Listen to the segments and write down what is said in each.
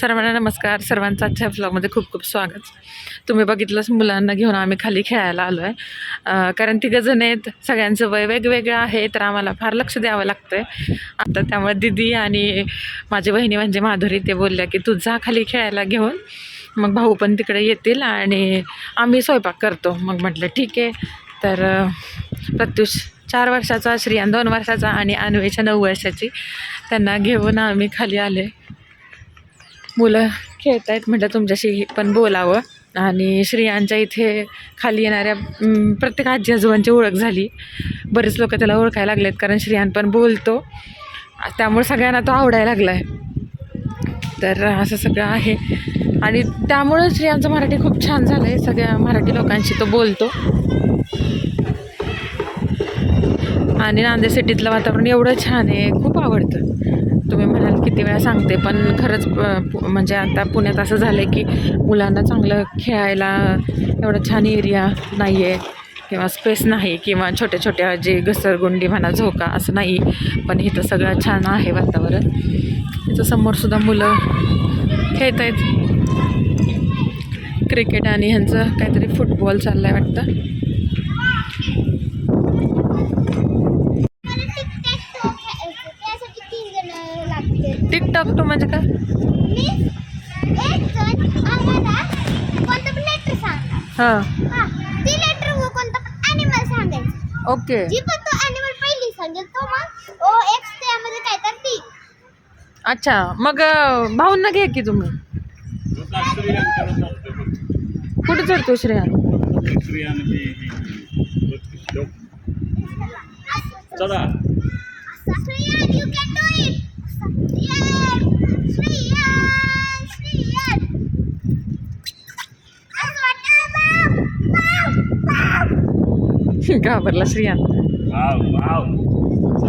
सर्वांना नमस्कार. सर्वांचं आजच्या ब्लॉगमध्ये खूप खूप स्वागत. तुम्ही बघितलंच मुलांना घेऊन आम्ही खाली खेळायला आलो आहे कारण तिघं जण आहेत. सगळ्यांचं वय वेगवेगळं आहे तर आम्हाला फार लक्ष द्यावं लागतं आहे आता त्यामुळे दिदी आणि माझी बहिणी म्हणजे माधुरी ते बोलल्या की तू जा खाली खेळायला घेऊन. मग भाऊ पण तिकडे येतील आणि आम्ही स्वयंपाक करतो. मग म्हटलं ठीक आहे. तर प्रत्युष चार वर्षाचा श्रियान दोन वर्षाचा आणि अन्वेच्या नऊ वर्षाची. त्यांना घेऊन आम्ही खाली आले मुलं खेळत आहेत म्हटलं तुमच्याशी पण बोलावं. आणि श्रियांच्या इथे खाली येणाऱ्या प्रत्येक आजी आजोबांची ओळख झाली. बरेच लोक त्याला ओळखायला लागलेत कारण श्रियान पण बोलतो. त्यामुळे सगळ्यांना तो आवडायला लागला आहे तर असं सगळं आहे. आणि त्यामुळं श्रियांचं मराठी खूप छान झालं आहे सगळ्या मराठी लोकांशी तो बोलतो. आणि नांदेड सिटीतलं वातावरण एवढं छान आहे. खूप आवडतं. तुम्ही म्हणाल किती वेळा सांगते पण खरंच पु- म्हणजे आता पुण्यात असं झालं आहे की मुलांना चांगलं खेळायला एवढं छान एरिया नाही आहे किंवा स्पेस नाही किंवा छोट्या छोट्या जे घसरगुंडी म्हणा झोका असं नाही पण इथं सगळं छान आहे वातावरण. इथं समोरसुद्धा मुलं खेळत आहेत. क्रिकेट आणि ह्यांचं काहीतरी फुटबॉल चाललं आहे वाटतं त्यासाठी तीन जण लागते टिकटॉक टू म्हणजे काय? मी एक जण आम्हाला कोणतं पण लेटर सांगा. हां. हा ती लेटर कोणतं पण ॲनिमल सांगायचं. ओके. जी पण तो ॲनिमल पहिली सांगेल तो मग ओ एक्स त्यामध्ये काय तर टी अच्छा मग भाऊंना घे की तुम्ही. कुठे चढतो श्रेयान? चला. श्रेयन यू कॅन घाबरला श्रेयान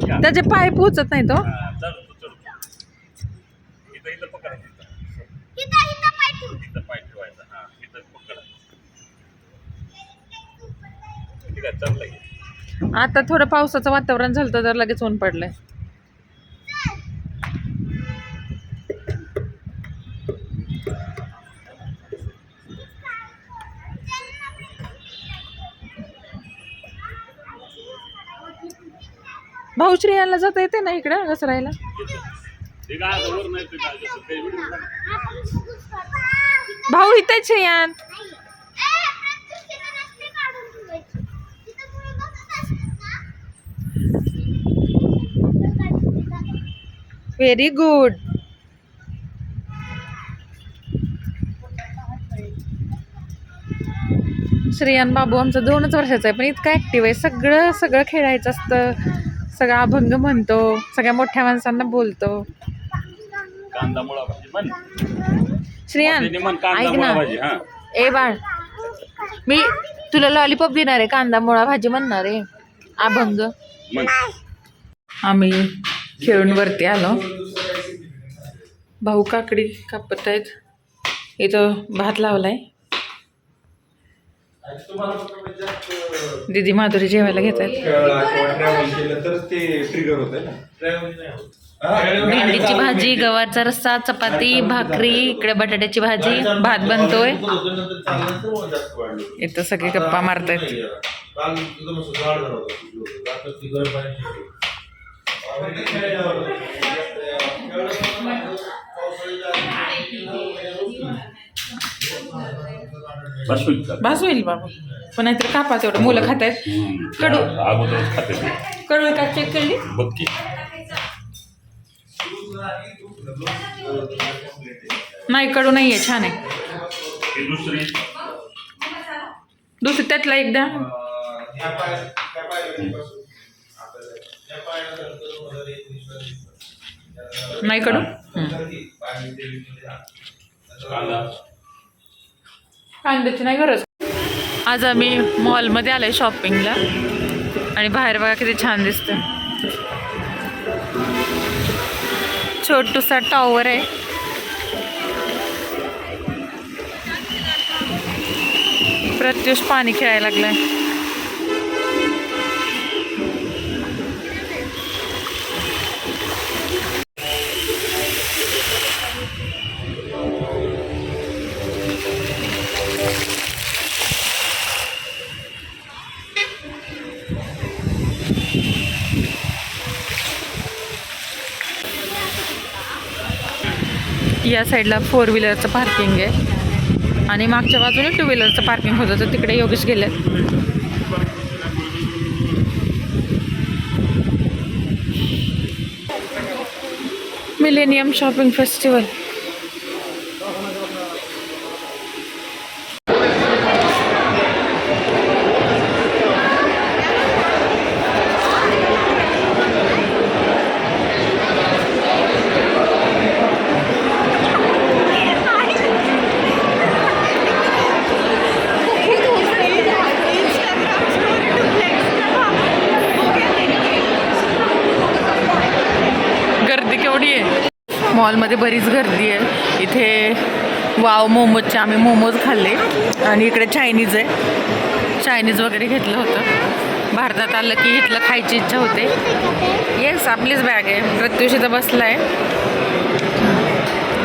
का? त्याचे पाय पोचत नाही तो हा, तू हा आता थोडं पावसाचं वातावरण झालं तर लगेच ऊन पडलंय. भाऊ श्रेयाला जाता येते ना इकडं घसरायला. भाऊ इथेच श्रेयान व्हेरी गुड श्रेयान बाबू आमचा दोनच वर्षाचा आहे पण इतका ॲक्टिव्ह आहे. सगळं सगळं खेळायचं असतं. सगळं अभंग म्हणतो सगळ्या मोठ्या माणसांना बोलतो. कांदा मुळा भाजी म्हण. श्रेयान मोठ्याने म्हण कांदा ऐक मुळा ना. भाजी हा. ए बाळ मी तुला लॉलीपॉप देणार आहे कांदा मुळा भाजी म्हणणार आहे. अभंग म्हण. आम्ही खेळून वरती आलो. भाऊ काकडी कापत आहेत. इथं भात लावलाय. दिदी माधुरी जेवायला घेत आहेत खेळला किंवा ट्रॅव्हल केलं तरच ते ट्रिगर होतं ना? भेंडीची भाजी गव्हाचा रस्सा चपाती भाकरी इकडे बटाट्याची भाजी भात बनतोय. इथं सगळे गप्पा मारतायत बस होईल का? भास होईल बाबा. पण नाहीतर कापा तेवढं. मुलं खात आहेत. हम्म. कडू. अगोदरच खाते ते. कडू का चेक केली? बघ की. नाही कडू नाहीये. छान आहे. ही दुसरी. दुसरी त्यातला एकदा. नाही कडू. कांदा कांद्याची नाही गरज. आज आम्ही मॉलमध्ये आलोय शॉपिंगला. आणि बाहेर बघा किती छान दिसतं छोटूसा टॉवर आहे. प्रत्युष पाणी खेळायला लागलाय. या साईडला फोर व्हीलरचं पार्किंग आहे. आणि मागच्या बाजूने टू व्हीलरचं पार्किंग होतं तर तिकडे योगेश गेले मिलेनियम शॉपिंग फेस्टिवल गर्दी केवढी आहे मॉलमध्ये बरीच गर्दी आहे. इथे वाव मोमोजचे आम्ही मोमोज खाल्ले. आणि इकडे चायनीज आहे. चायनीज वगैरे घेतलं होतं. भारतात आलं की इथलं खायची इच्छा होते. येस आपलीच बॅग आहे. प्रत्युष इथं बसला आहे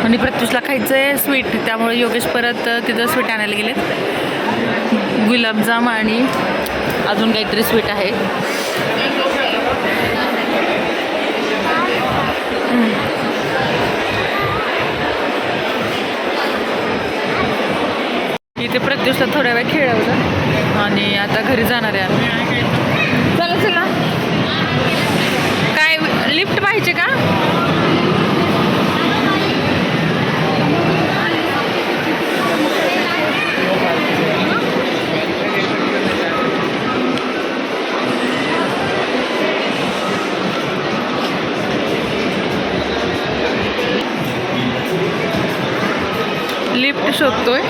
आणि प्रत्युषला खायचं आहे स्वीट त्यामुळे योगेश परत तिथं स्वीट आणायला गेले गुलाबजाम आणि अजून काहीतरी स्वीट आहे. इथे प्रत्युषला थोड्या वेळ खेळवलं. आणि आता घरी जाणार आहे आम्ही. चला चला. काय लिफ्ट पाहिजे का? लिफ्ट शोधतोय.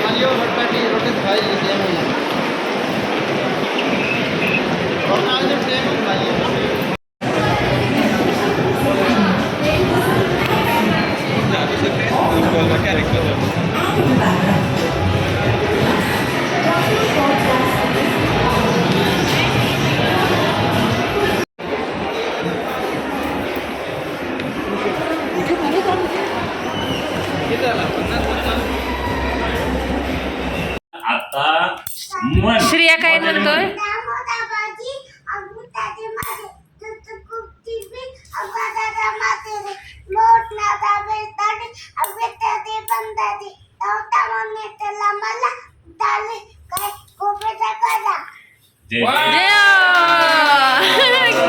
जे-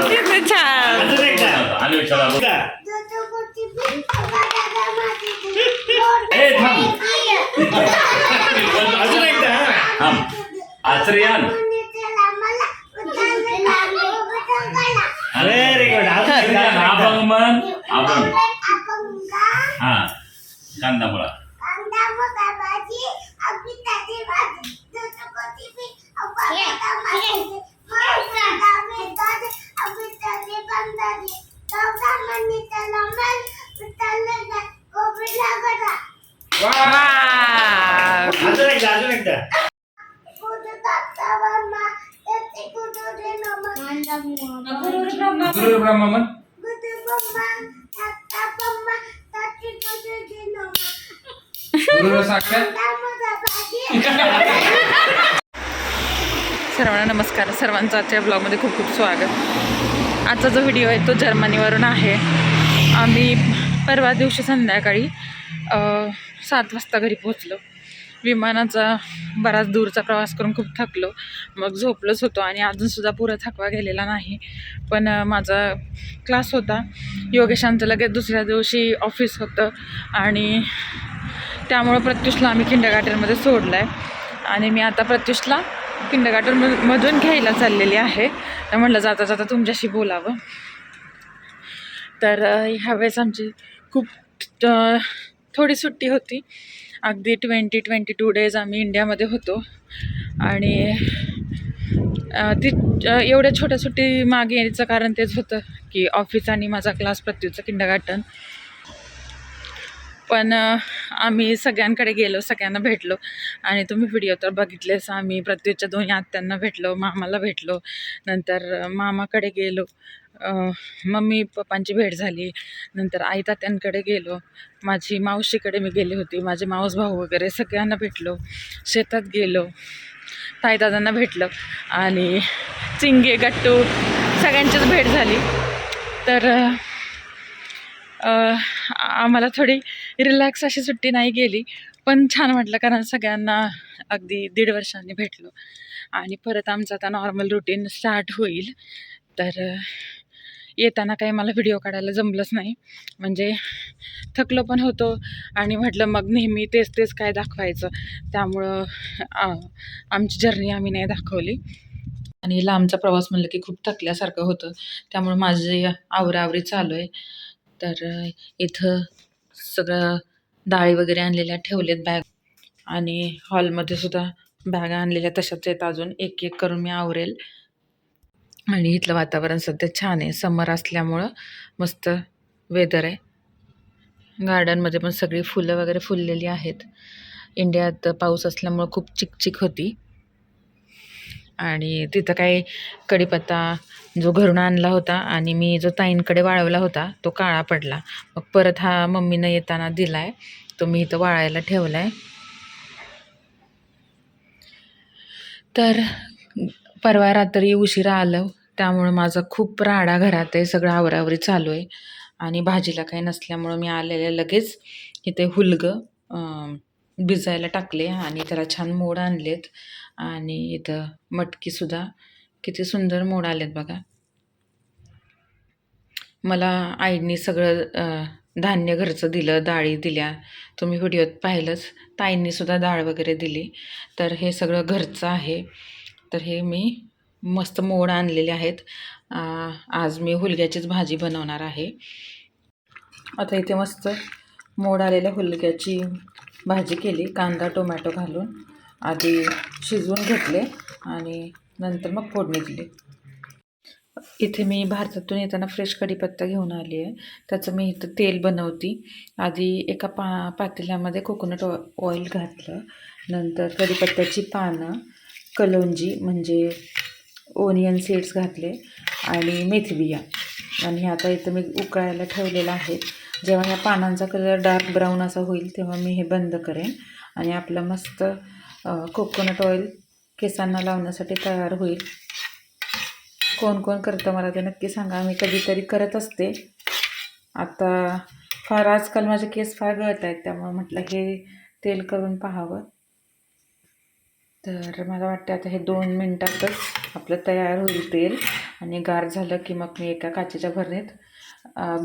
किती छान आणि विचारा बघ. तुतुकुपची बीट, अवघादाचा मातेरे, ए, थांब. अजून एकदा थांब आश्रयान काय. व्हेरी गुड अभंग म्हण अभंग हा कांदा मुळा अजून एकदा अजून एकदा. गुरु ब्रह्मा म्हण गुरु साक्षात सर्वांना नमस्कार. सर्वांचं आजच्या ब्लॉगमध्ये खूप खूप स्वागत. आजचा जो व्हिडिओ आहे तो जर्मनीवरून आहे. आम्ही परवा दिवशी संध्याकाळी अ, सात वाजता घरी पोहोचलो. विमानाचा बराच दूरचा प्रवास करून खूप थकलो. मग झोपलोच होतो आणि अजूनसुद्धा पुरा थकवा गेलेला नाही. पण माझा क्लास होता. योगेशांचं लगेच दुसऱ्या दिवशी ऑफिस होतं आणि त्यामुळं प्रत्युषला आम्ही किंडरगार्टनमध्ये सोडलं आहे आणि मी आता प्रत्युषला किंडरगार्टन मधून घ्यायला चाललेली आहे. तर म्हटलं जाता जाता तुमच्याशी बोलावं. तर ह्यावेळेस आमची खूप थोडी सुट्टी होती. अगदी ट्वेंटी ट्वेंटी टू डेज आम्ही इंडियामध्ये होतो. आणि ती एवढ्या छोट्या सुट्टी मागे यायचं कारण तेच होतं की ऑफिस आणि माझा क्लास प्रत्युचं किंडगार्टन पण आम्ही सगळ्यांकडे गेलो सगळ्यांना भेटलो. आणि तुम्ही व्हिडिओ तर बघितलेच आम्ही प्रत्युच्या दोन्ही आत्यांना भेटलो मामाला भेटलो. नंतर मामाकडे गेलो. मम्मी पप्पांची भेट झाली. नंतर आई तात्यांकडे गेलो. माझी मावशीकडे मी गेली होती. माझे मावस भाऊ वगैरे सगळ्यांना भेटलो. शेतात गेलो. ताईदादांना भेटलं. आणि चिंगे गट्टू सगळ्यांचीच भेट झाली. तर आम्हाला थोडी रिलॅक्स अशी सुट्टी नाही गेली. पण छान वाटलं कारण सगळ्यांना अगदी दीड वर्षांनी भेटलो. आणि परत आमचं आता नॉर्मल रुटीन स्टार्ट होईल. तर येताना काही मला व्हिडिओ काढायला जमलंच नाही. म्हणजे थकलो पण होतो आणि म्हटलं मग नेहमी तेच तेच काय दाखवायचं. त्यामुळं आमची जर्नी आम्ही नाही दाखवली. आणि लांबचा प्रवास म्हणलं की खूप थकल्यासारखं होतं. त्यामुळं माझी आवराआवरी चालू आहे. तर इथं सगळं डाळी वगैरे आणलेल्या ठेवलेत बॅग आणि हॉलमध्ये सुद्धा बॅगा आणलेल्या तशाच आहेत अजून. एक एक करून मी आवरेल. आणि इथलं वातावरण सध्या छान आहे. समर असल्यामुळं मस्त वेदर आहे. गार्डनमध्ये पण सगळी फुलं वगैरे फुललेली आहेत. इंडियात पाऊस असल्यामुळं खूप चिकचिक होती. आणि तिथं काही कढीपत्ता जो घरून आणला होता आणि मी जो ताईंकडे वाळवला होता तो काळा पडला. मग परत हा मम्मीनं येताना दिला आहे तो मी इथं वाळायला ठेवला आहे तर परवा रात्री उशिरा आलं त्यामुळं माझा खूप राडा घरात आहे सगळं आवरावरी चालू आहे. आणि भाजीला काही नसल्यामुळं मी आलेले लगेच इथे हुलगं भिजायला टाकले आणि त्याला छान मोड आणलेत. आणि इथं मटकीसुद्धा किती सुंदर मोड आलेत बघा. मला आईने सगळं धान्य घरचं दिलं डाळी दिल्या. तुम्ही व्हिडिओत पाहिलंच. ताईंनीसुद्धा डाळ वगैरे दिली. तर हे सगळं घरचं आहे. तर हे मी मस्त मोड आणलेले आहेत. आज मी हुलग्याचीच भाजी बनवणार आहे. आता इथे मस्त मोड आलेल्या हुलग्याची भाजी केली कांदा टोमॅटो घालून. आधी शिजवून घेतले आणि नंतर मग फोडणी दिली. इथे मी भारतातून येताना फ्रेश कढीपत्ता घेऊन आली आहे. त्याचं मी इथं तेल बनवती. आधी एका पा पातेल्यामध्ये कोकोनट ऑ ऑइल घातलं. नंतर कढीपत्त्याची पानं कलोंजी म्हणजे ओनियन सीड्स घातले आणि मेथी बिया. आणि आता इथं मी उकळायला ठेवलेलं आहे. जेव्हा ह्या पानांचा कलर डार्क ब्राऊन असा होईल तेव्हा मी हे बंद करेन आणि आपलं मस्त कोकोनट ऑइल केसांना लावण्यासाठी तयार होईल. कोण कोण करतं मला ते नक्की सांगा. मी कधीतरी करत असते. आता फार आजकाल माझे केस फार गळत आहेत त्यामुळे म्हटलं हे तेल करून पाहावं. तर मला वाटतं आता हे दोन मिनटातच आपलं तयार होईल तेल आणि गार झालं की मग मी एका काचेच्या भरणीत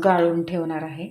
गाळून ठेवणार आहे.